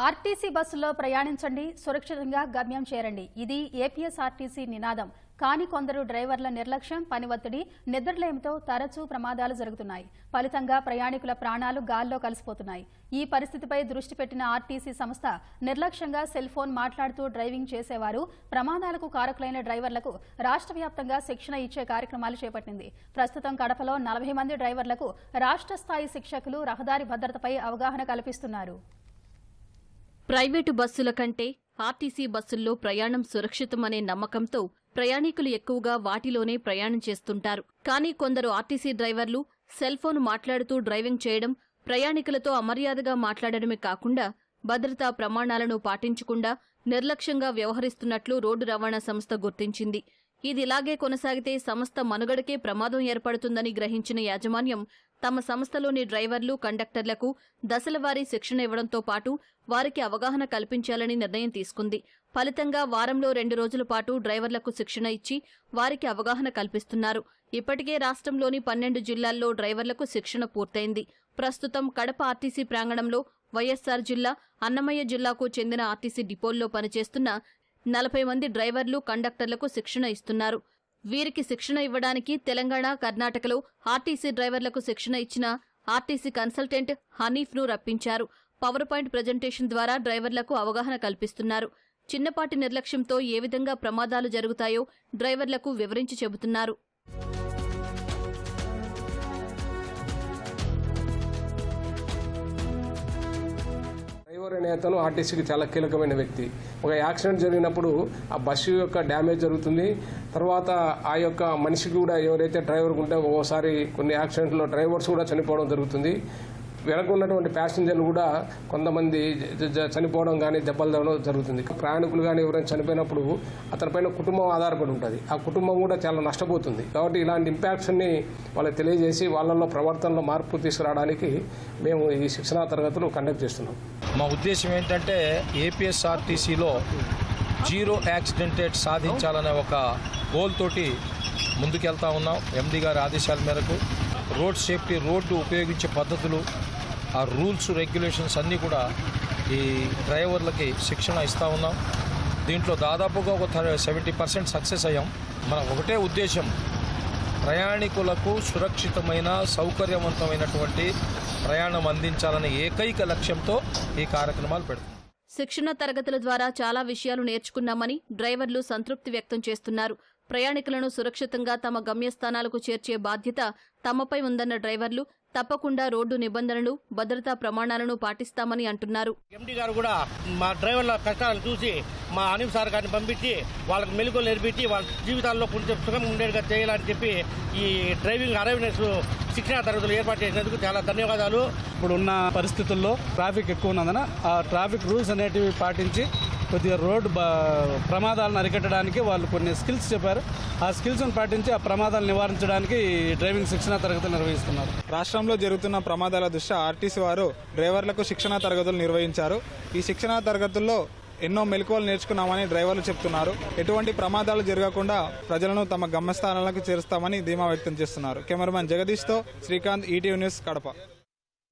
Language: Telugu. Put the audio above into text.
ఆర్టీసీ బస్సులో ప్రయాణించండి సురక్షితంగా గమ్యం చేరండి. ఇది ఏపీఎస్ఆర్టీసీ నినాదం. కానీ కొందరు డ్రైవర్ల నిర్లక్ష్యం పని ఒత్తిడి నిద్రలేమితో తరచూ ప్రమాదాలు జరుగుతున్నాయి. ఫలితంగా ప్రయాణికుల ప్రాణాలు గాల్లో కలిసిపోతున్నాయి. ఈ పరిస్థితిపై దృష్టి పెట్టిన ఆర్టీసీ సంస్థ నిర్లక్ష్యంగా సెల్ ఫోన్ మాట్లాడుతూ డ్రైవింగ్ చేసేవారు ప్రమాదాలకు కారకులైన డ్రైవర్లకు రాష్ట్ర వ్యాప్తంగా శిక్షణ ఇచ్చే కార్యక్రమాలు చేపట్టింది. ప్రస్తుతం కడపలో నలభై మంది డ్రైవర్లకు రాష్ట్ర స్థాయి శిక్షకులు రహదారి భద్రతపై అవగాహన కల్పిస్తున్నారు. ప్రైవేటు బస్సుల కంటే ఆర్టీసీ బస్సుల్లో ప్రయాణం సురక్షితమనే నమ్మకంతో ప్రయాణికులు ఎక్కువగా వాటిలోనే ప్రయాణం చేస్తుంటారు. కానీ కొందరు ఆర్టీసీ డ్రైవర్లు సెల్ ఫోన్ మాట్లాడుతూ డ్రైవింగ్ చేయడం ప్రయాణికులతో అమర్యాదగా మాట్లాడడమే కాకుండా భద్రతా ప్రమాణాలను పాటించకుండా నిర్లక్ష్యంగా వ్యవహరిస్తున్నట్లు రోడ్డు రవాణా సంస్థ గుర్తించింది. ఇది ఇలాగే కొనసాగితే సంస్థ మనుగడకే ప్రమాదం ఏర్పడుతుందని గ్రహించిన యాజమాన్యం తమ సంస్థలోని డ్రైవర్లు కండక్టర్లకు దశలవారీ శిక్షణ ఇవ్వడంతో పాటు వారికి అవగాహన కల్పించాలని నిర్ణయం తీసుకుంది. ఫలితంగా వారంలో రెండు రోజుల పాటు డ్రైవర్లకు శిక్షణ ఇచ్చి వారికి అవగాహన కల్పిస్తున్నారు. ఇప్పటికే రాష్ట్రంలోని పన్నెండు జిల్లాల్లో డ్రైవర్లకు శిక్షణ పూర్తయింది. ప్రస్తుతం కడప ఆర్టీసీ ప్రాంగణంలో వైఎస్సార్ జిల్లా అన్నమయ్య జిల్లాకు చెందిన ఆర్టీసీ డిపోల్లో పనిచేస్తున్న నలభై మంది డ్రైవర్లు కండక్టర్లకు శిక్షణ ఇస్తున్నారు. వీరికి శిక్షణ ఇవ్వడానికి తెలంగాణ కర్ణాటకలో ఆర్టీసీ డ్రైవర్లకు శిక్షణ ఇచ్చిన ఆర్టీసీ కన్సల్టెంట్ హనీఫ్ను రప్పించారు. పవర్ పాయింట్ ప్రజెంటేషన్ ద్వారా డ్రైవర్లకు అవగాహన కల్పిస్తున్నారు. చిన్నపాటి నిర్లక్ష్యంతో ఏ విధంగా ప్రమాదాలు జరుగుతాయో డ్రైవర్లకు వివరించి చెబుతున్నారు. డ్రైవర్ అనే అతను ఆర్టీసీకి చాలా కీలకమైన వ్యక్తి. ఒక యాక్సిడెంట్ జరిగినప్పుడు ఆ బస్సు యొక్క డ్యామేజ్ జరుగుతుంది. తర్వాత ఆ యొక్క మనిషికి కూడా ఎవరైతే డ్రైవర్ ఉంటే ఓసారి కొన్ని యాక్సిడెంట్లో డ్రైవర్స్ కూడా చనిపోవడం జరుగుతుంది. వెనక ఉన్నటువంటి ప్యాసింజర్లు కూడా కొంతమంది చనిపోవడం కానీ దెబ్బలు తగడం జరుగుతుంది. ప్రయాణికులు కానీ ఎవరైనా చనిపోయినప్పుడు అతనిపైన కుటుంబం ఆధారపడి ఉంటుంది. ఆ కుటుంబం కూడా చాలా నష్టపోతుంది. కాబట్టి ఇలాంటి ఇంపాక్ట్స్ని వాళ్ళకి తెలియజేసి వాళ్ళల్లో ప్రవర్తనలో మార్పు తీసుకురావడానికి మేము ఈ శిక్షణా తరగతులు కండక్ట్ చేస్తున్నాం. మా ఉద్దేశం ఏంటంటే ఏపీఎస్ఆర్టీసీలో జీరో యాక్సిడెంట్ రేట్ సాధించాలనే ఒక గోల్ తోటి ముందుకెళ్తా ఉన్నాం. ఎండి గారి ఆదేశాల మేరకు రోడ్ సేఫ్టీ రోడ్డు ఉపయోగించే పద్ధతులు ఆ రూల్స్ రెగ్యులేషన్స్ అన్నీ కూడా ఈ డ్రైవర్లకి శిక్షణ ఇస్తూ ఉన్నాం. దీంట్లో దాదాపుగా ఒక సెవెంటీ పర్సెంట్ సక్సెస్ అయ్యాం. మన ఒకటే ఉద్దేశం ప్రయాణికులకు సురక్షితమైన సౌకర్యవంతమైనటువంటి ప్రయాణం అందించాలనే ఏకైక లక్ష్యంతో ఈ కార్యక్రమాలు పెడుతున్నాం. శిక్షణ తరగతుల ద్వారా చాలా విషయాలు నేర్చుకున్నామని డ్రైవర్లు సంతృప్తి వ్యక్తం చేస్తున్నారు. ప్రయాణికులను సురక్షితంగా తమ గమ్యస్థానాలకు చేర్చే బాధ్యత తమపై ఉందన్న డ్రైవర్లు తప్పకుండా రోడ్డు నిబంధనలు భద్రతా ప్రమాణాలను పాటిస్తామని అంటున్నారు. ఎండి గారు కూడా మా డ్రైవర్ల కష్టాలు చూసి మా అనిల్ సార్ గారిని పంపించి వాళ్ళకి మెలకువలు నేర్పించి వాళ్ళ జీవితాల్లో కొంచెం సుఖం ఉండేట్టుగా చేయాలని చెప్పి ఈ డ్రైవింగ్ అవేర్నెస్ శిక్షణా తరగతులు ఏర్పాటు చేసినందుకు చాలా ధన్యవాదాలు. ఇప్పుడు ఉన్న పరిస్థితుల్లో ట్రాఫిక్ ఎక్కువ ఉన్నందున ఆ ట్రాఫిక్ రూల్స్ అనేటివి పాటించి కొద్దిగా రోడ్డు బ- ప్రమాదాలను అరికట్టడానికి వాళ్ళు కొన్ని స్కిల్స్ చెప్పారు. ఆ స్కిల్స్ను పాటించి ఆ ప్రమాదాలు నివారించడానికి ఈ డ్రైవింగ్ శిక్షణ తరగతులు నిర్వహిస్తున్నారు. రాష్ట్రంలో జరుగుతున్న ప్రమాదాల దృష్ట్యా ఆర్టీసీ వారు డ్రైవర్లకు శిక్షణా తరగతులు నిర్వహించారు. ఈ శిక్షణా తరగతుల్లో ఎన్నో మెలకువలు నేర్చుకున్నామని డ్రైవర్లు చెప్తున్నారు. ఎటువంటి ప్రమాదాలు జరగకుండా ప్రజలను తమ గమ్యస్థానాలకు చేరుస్తామని ధీమా వ్యక్తం చేస్తున్నారు. కెమెరామెన్ జగదీష్తో శ్రీకాంత్ ఈటీవీ న్యూస్ కడప.